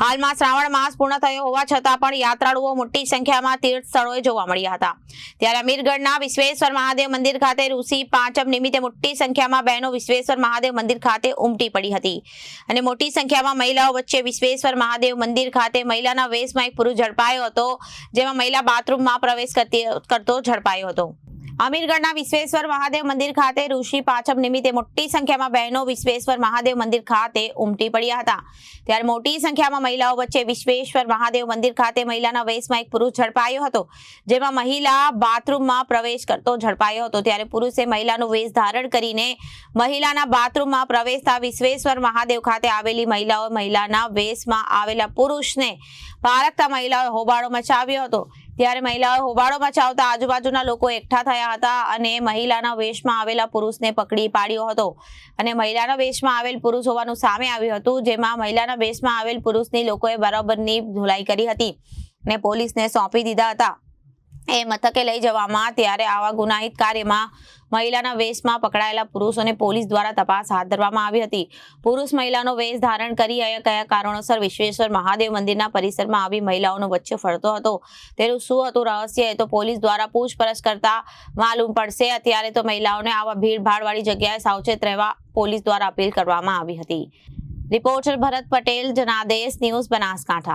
હાલમાં શ્રાવણ માસ પૂર્ણ થયો હોવા છતાં પણ યાત્રાળુઓ મોટી સંખ્યામાં તીર્થ સ્થળોએ જોવા મળ્યા હતા. ત્યારે અમીરગઢના વિશ્વેશ્વર મહાદેવ મંદિર ખાતે ઋષિ પાંચમ નિમિત્તે મોટી સંખ્યામાં બહેનો વિશ્વેશ્વર મહાદેવ મંદિર ખાતે ઉમટી પડી હતી. અને મોટી સંખ્યામાં મહિલાઓ વચ્ચે વિશ્વેશ્વર મહાદેવ મંદિર ખાતે મહિલાના વેશમાં એક પુરુષ ઝડપાયો હતો, જેમાં મહિલા બાથરૂમમાં પ્રવેશ કરતી કરતો ઝડપાયો હતો. અમીરગઢના વિશ્વેશ્વર મહાદેવ મંદિર ખાતે ઋષિ પાંચમ નિમિત્તે મોટી સંખ્યામાં બહેનો વિશ્વેશ્વર મહાદેવ મંદિર ખાતે ઉમટી પડ્યા હતા. ત્યારે મોટી સંખ્યામાં મહિલાઓ વચ્ચે વિશ્વેશ્વર મહાદેવ મંદિર ખાતે મહિલાના વેશમાં એક પુરુષ ઝડપાયો હતો, જેમાં મહિલા બાથરૂમમાં પ્રવેશ કરતો ઝડપાયો હતો. ત્યારે પુરુષે મહિલાનું વેશ ધારણ કરીને મહિલાના બાથરૂમમાં પ્રવેશતા વિશ્વેશ્વર મહાદેવ ખાતે આવેલી મહિલાઓ મહિલાના વેશમાં આવેલા પુરુષને પારખતા મહિલાઓએ હોબાળો મચાવ્યો હતો. ત્યારે મહિલાઓએ હોબાળો મચાવતા આજુબાજુના લોકો એકઠા થયા હતા અને મહિલાના વેશમાં આવેલા પુરુષને પકડી પાડ્યો હતો. અને મહિલાના વેશમાં આવેલ પુરુષ હોવાનું સામે આવ્યું હતું, જેમાં મહિલાના વેશમાં આવેલ પુરુષની લોકોએ બરાબરની ધોલાઈ કરી હતી અને પોલીસને સોંપી દીધા હતા. એ મથકે લઈ જવામાં ત્યારે આવા ગુનાહિત કાર્યમાં મહિલાના વેશમાં પકડાયેલા પુરુષોને પોલીસ દ્વારા તપાસ હાથ ધરવામાં આવી હતી. પુરુષ મહિલાનો વેશ ધારણ કરી અહીંયા કયા કારણોસર વિશ્વેશ્વર મહાદેવ મંદિરના પરિસરમાં આવી મહિલાઓનો વચ્ચે ફરતો હતો, તેનું શું હતું રહસ્ય એ તો પોલીસ દ્વારા પૂછપરછ કરતા માલુમ પડશે. અત્યારે તો મહિલાઓને આવા ભીડભાડવાળી જગ્યાએ સાવચેત રહેવા પોલીસ દ્વારા અપીલ કરવામાં આવી હતી. Reporter Bharat Patel, Janadesh news Banaskantha.